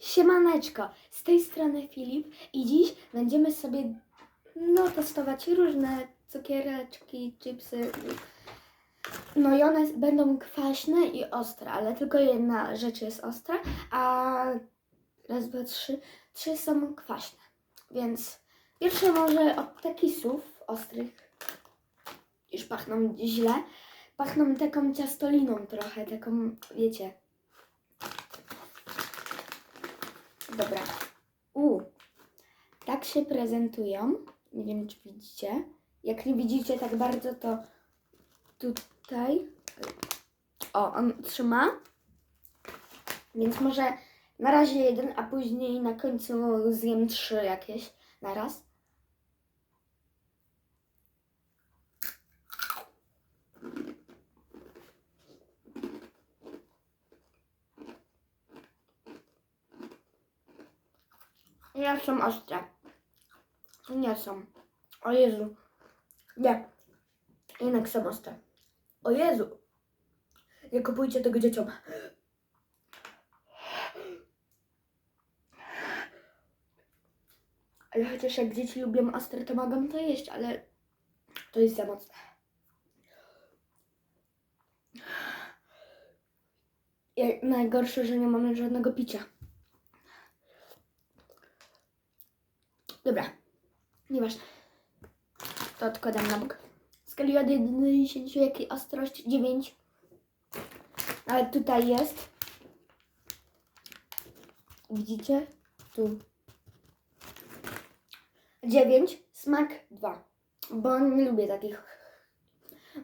Siemaneczko, z tej strony Filip i dziś będziemy sobie no, testować różne cukiereczki, chipsy. No i one będą kwaśne i ostre, ale tylko jedna rzecz jest ostra, a raz, dwa, trzy, trzy są kwaśne. Więc pierwsze może od takisów ostrych, już pachną źle, pachną taką ciastoliną trochę, taką, wiecie, Dobra. U. Tak się prezentują. Nie wiem, czy widzicie. Jak nie widzicie tak bardzo, to tutaj. O, on trzyma. Więc może na razie jeden, a później na końcu zjem trzy jakieś na raz. Nie są ostre. Nie są. O Jezu. Nie. Jednak są ostre. O Jezu. Nie kupujcie tego dzieciom. Ale chociaż jak dzieci lubią ostre, to mogą to jeść, ale to jest za mocne. Najgorsze, że nie mamy żadnego picia. Dobra, nieważne. To odkładam na bok. Skali od 1 do 10, jakiej ostrość? 9. Ale tutaj jest. Widzicie? Tu. 9, smak 2. Bo nie lubię takich.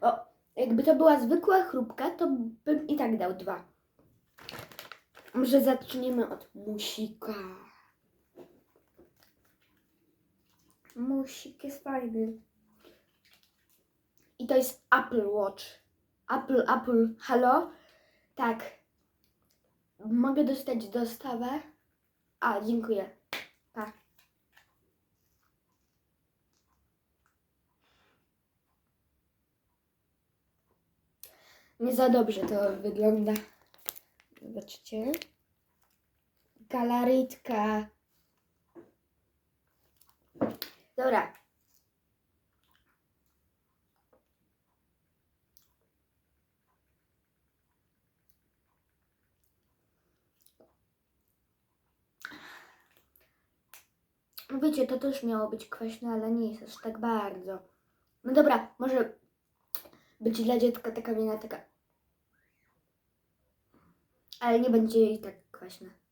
O, jakby to była zwykła chrupka, to bym i tak dał 2. Może zaczniemy od musika. Musik jest fajny. I to jest Apple Watch. Apple, Apple, halo? Tak. Mogę dostać dostawę? A, dziękuję. Pa. Nie za dobrze to wygląda. Zobaczcie. Galarytka. Dobra. Wiecie, to też miało być kwaśne, ale nie jest aż tak bardzo. No dobra, może być dla dziecka taka wina taka. Ale nie będzie i tak kwaśne.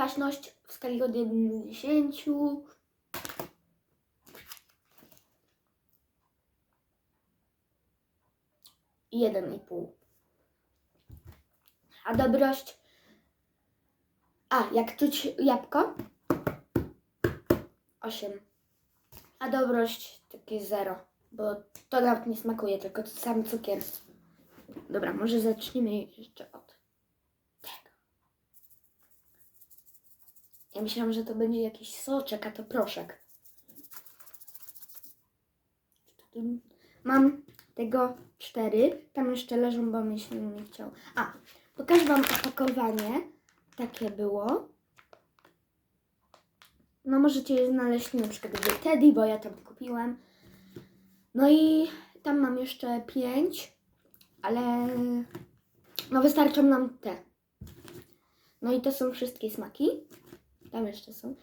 Kwaśność w skali od 1 do 10. Jeden i pół. A dobrość. A, jak czuć jabłko? 8. A dobrość takie 0. Bo to nawet nie smakuje, tylko sam cukier. Dobra, może zacznijmy jeszcze od tego. Ja myślałam, że to będzie jakiś soczek, a to proszek. Mam tego cztery. Tam jeszcze leżą, bo mi się nie chciał. A, pokażę Wam opakowanie. Takie było. No możecie je znaleźć na przykład w Teddy, bo ja tam kupiłam. No i tam mam jeszcze pięć, ale no wystarczą nam te. No i to są wszystkie smaki. Tam jeszcze są.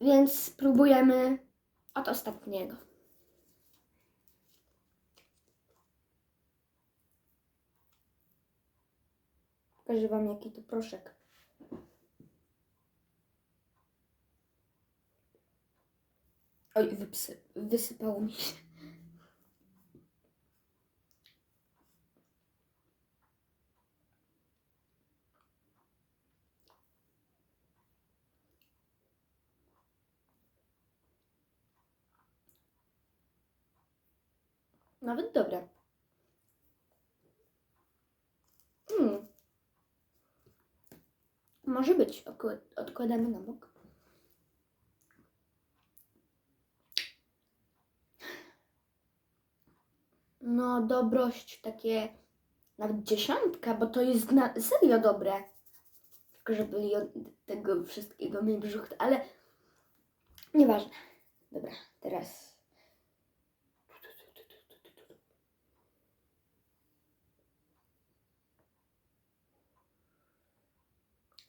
Więc spróbujemy od ostatniego. Pokażę Wam jaki to proszek. Oj, wypsy, wysypało mi się. Nawet dobre. Mm. Może być. Odkładamy na bok. No, dobrość takie Nawet dziesiątka, bo to jest na serio dobre. Tylko, że byli od tego wszystkiego mi brzuch, ale nieważne. Dobra, teraz.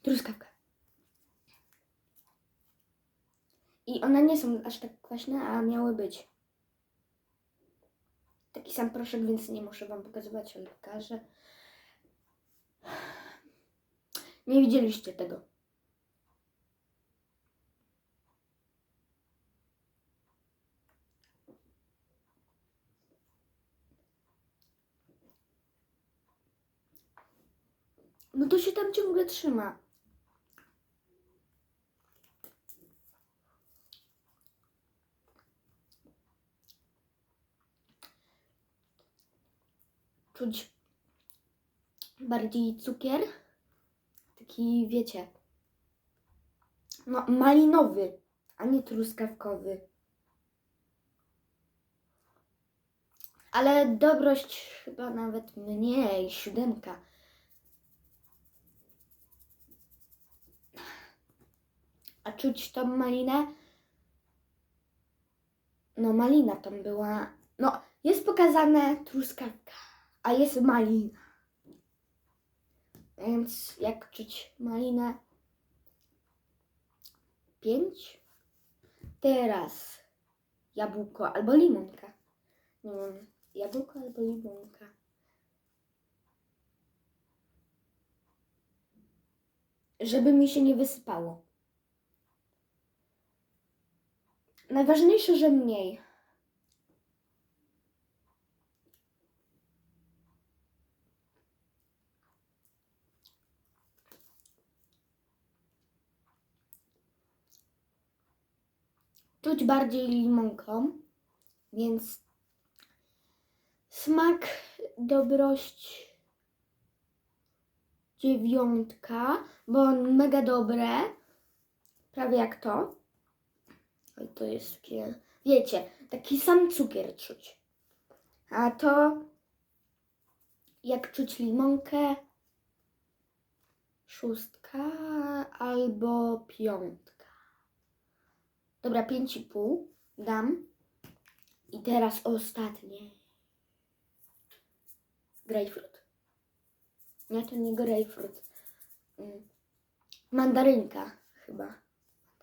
Truskawka. I one nie są aż tak kwaśne, a miały być. Taki sam proszek, więc nie muszę Wam pokazywać, ale pokażę. Nie widzieliście tego. No to się tam ciągle trzyma. Czuć bardziej cukier. Taki, wiecie, no malinowy, a nie truskawkowy. Ale dobrość chyba nawet mniej, siódemka. A czuć tą malinę? No malina tam była. No, jest pokazane truskawka, a jest malina. Więc jak czuć malinę? Pięć. Teraz jabłko albo limonka. Nie wiem, jabłko albo limonka. Żeby mi się nie wysypało. Najważniejsze, że mniej. Czuć bardziej limonką, więc smak, dobrość dziewiątka, bo mega dobre, prawie jak to. Oj, to jest takie, wiecie, taki sam cukier czuć. A to jak czuć limonkę, szóstka albo piątka. Dobra, pięć i pół dam. I teraz ostatnie. Grapefruit. Nie, to nie grapefruit. Mm. Mandarynka chyba.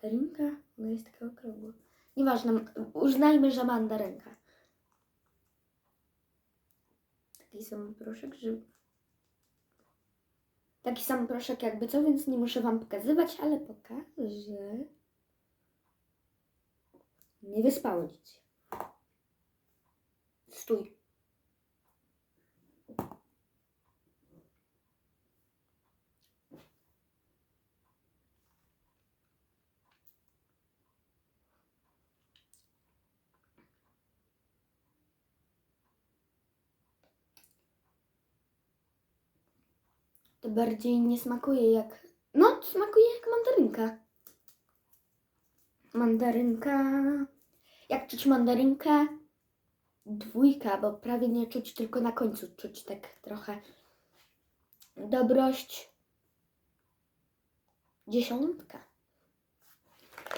Mandarynka? No jest taka okrągła. Nieważne, uznajmy, że mandarynka. Taki sam proszek, że... Taki sam proszek jakby co, więc nie muszę Wam pokazywać, ale pokażę. Nie wyspało dzieci. Stój. To bardziej nie smakuje jak. No, smakuje jak mandarynka. Mandarynka. Jak czuć mandarynkę? Dwójka, bo prawie nie czuć, tylko na końcu czuć tak trochę. Dobrość. Dziesiątka.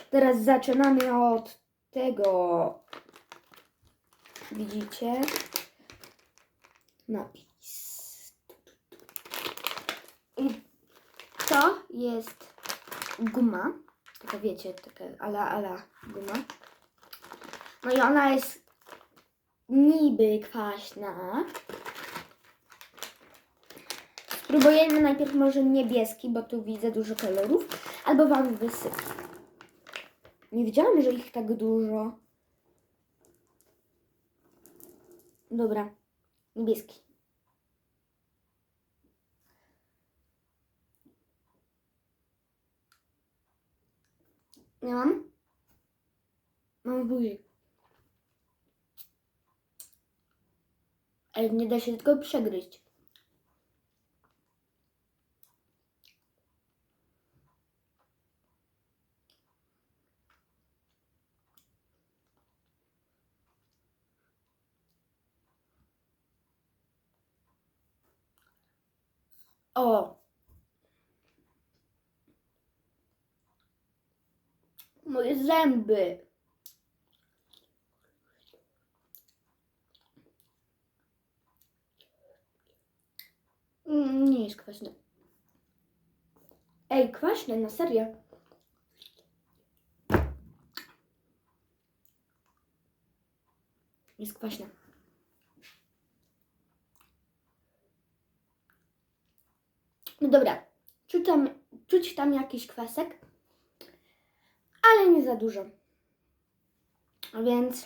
Teraz zaczynamy od tego. Widzicie? Napis. I to jest guma. Taka wiecie, taka ala ala guma. No i ona jest niby kwaśna. Spróbujemy najpierw może niebieski, bo tu widzę dużo kolorów. Albo wam wysypię. Nie wiedziałam, że ich tak dużo. Dobra, niebieski. Nie mam? Mam w Ale nie da się tylko przegryźć. O! Moje zęby. Mm, nie jest kwaśne. Ej, kwaśne, na serio. Jest kwaśne. No dobra, czuć tam, czuć tam jakiś kwasek, ale nie za dużo. Więc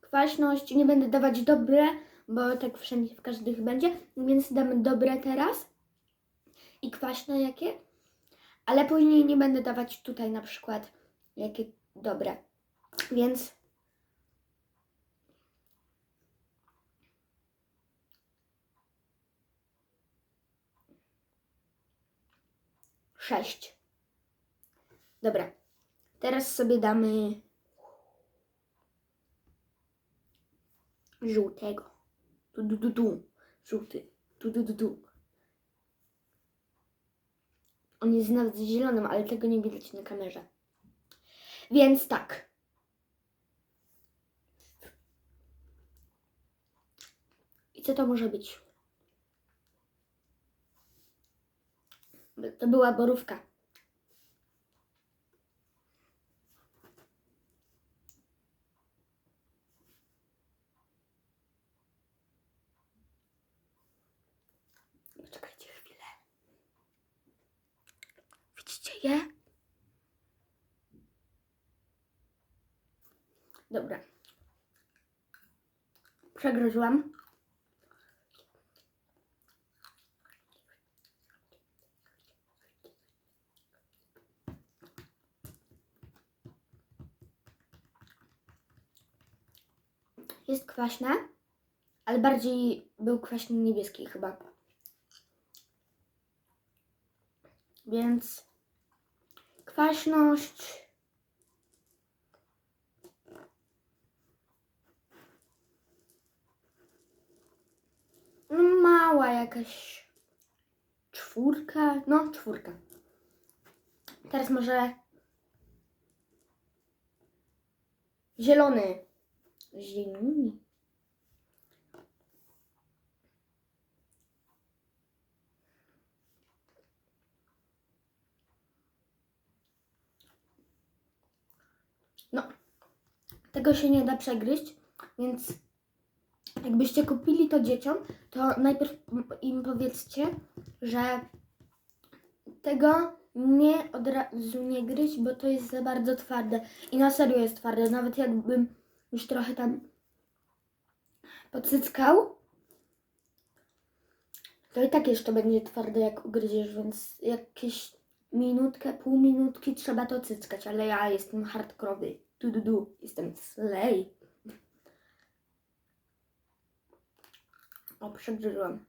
kwaśność nie będę dawać dobre, bo tak wszędzie w każdych będzie, więc damy dobre teraz i kwaśne jakie, ale później nie będę dawać tutaj na przykład jakie dobre. Więc sześć. Dobra. Teraz sobie damy żółtego. Tu, tu, tu, tu. Żółty. Tu, tu, tu, tu. On jest nawet zielonym, ale tego nie widać na kamerze. Więc tak. I co to może być? To była borówka. Widzicie je? Dobra. Przegryzłam. Jest kwaśne, ale bardziej był kwaśny niebieski chyba. Więc kwaśność no mała jakaś czwórka, no czwórka. Teraz może zielony. Zielony. No, tego się nie da przegryźć, więc jakbyście kupili to dzieciom, to najpierw im powiedzcie, że tego nie od razu nie gryźć, bo to jest za bardzo twarde. I na serio jest twarde. Nawet jakbym już trochę tam pocyckał, to i tak jeszcze będzie twarde jak ugryziesz, więc jakieś minutkę, pół minutki trzeba to cyckać, ale ja jestem hardkorowy. Du, du, du. Jestem slay. O, przegryzłam.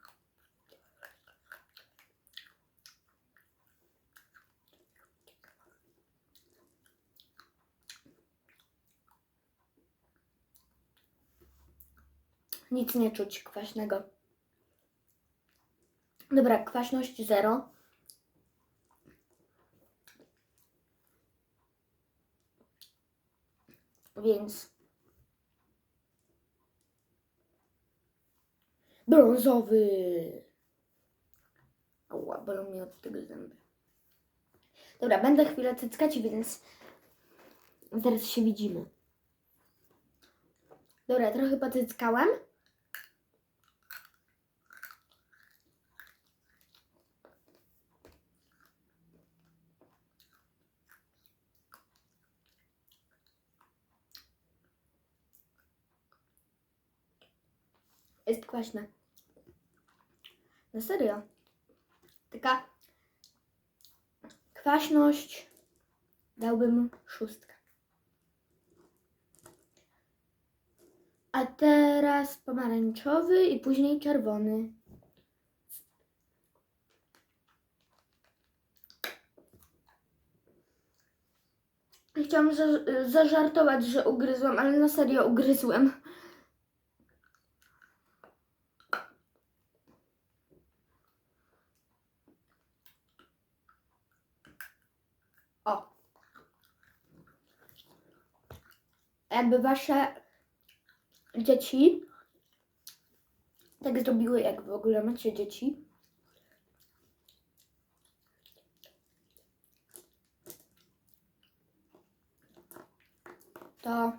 Nic nie czuć kwaśnego. Dobra, kwaśność zero. Więc brązowy. Ała, bolą mnie od tego zęby. Dobra, będę chwilę cyckać, więc zaraz się widzimy. Dobra, trochę pocyckałam. Jest kwaśne. Na serio. Taka kwaśność dałbym szóstkę. A teraz pomarańczowy i później czerwony. Chciałam za zażartować, że ugryzłam, ale na serio ugryzłem. Jakby wasze dzieci tak zrobiły, jak w ogóle macie dzieci. To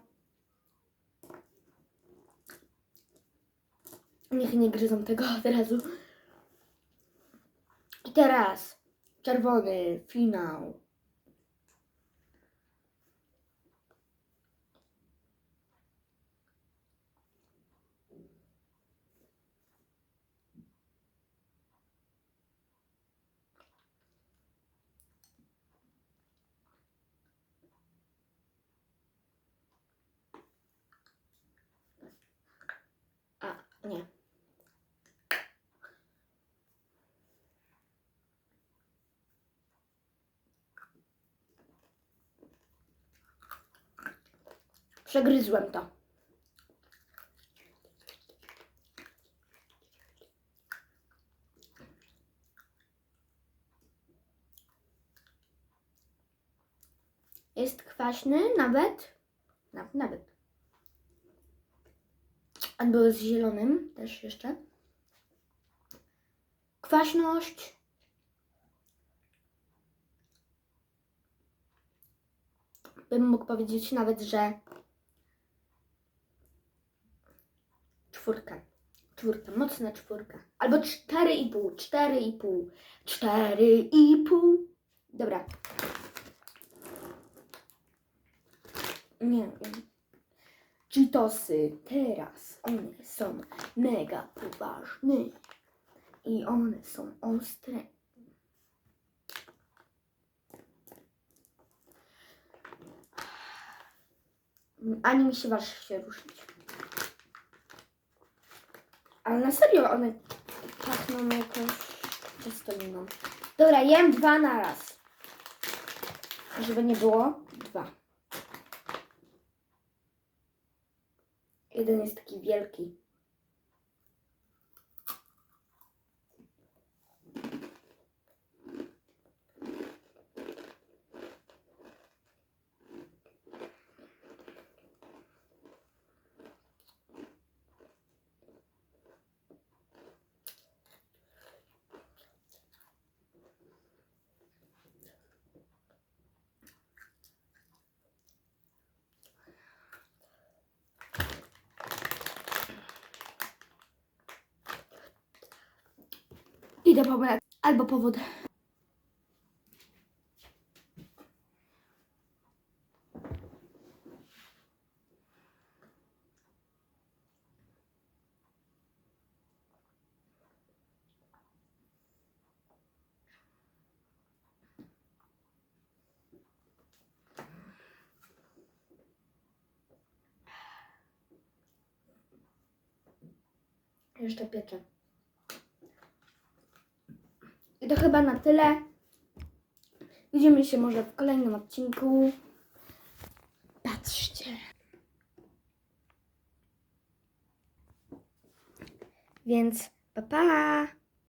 niech nie gryzą tego od razu. I teraz czerwony finał. A, nie. Przegryzłem to. Jest kwaśny nawet. Nawet. Albo z zielonym też jeszcze. Kwaśność. Bym mógł powiedzieć nawet, że czwórka. Czwórka, mocna czwórka. Albo cztery i pół, cztery i pół, cztery i pół. Dobra. Nie wiem. Cheetosy teraz, one są mega poważne i one są ostre. Ani mi się waż się ruszyć. Ale na serio one pachną jakoś ciastoliną. Dobra, jem dwa na raz. Żeby nie było, dwa. Jeden jest taki wielki. Idę po mleko albo po wodę. Jeszcze pieczę. I to chyba na tyle. Widzimy się może w kolejnym odcinku. Patrzcie. Więc pa pa!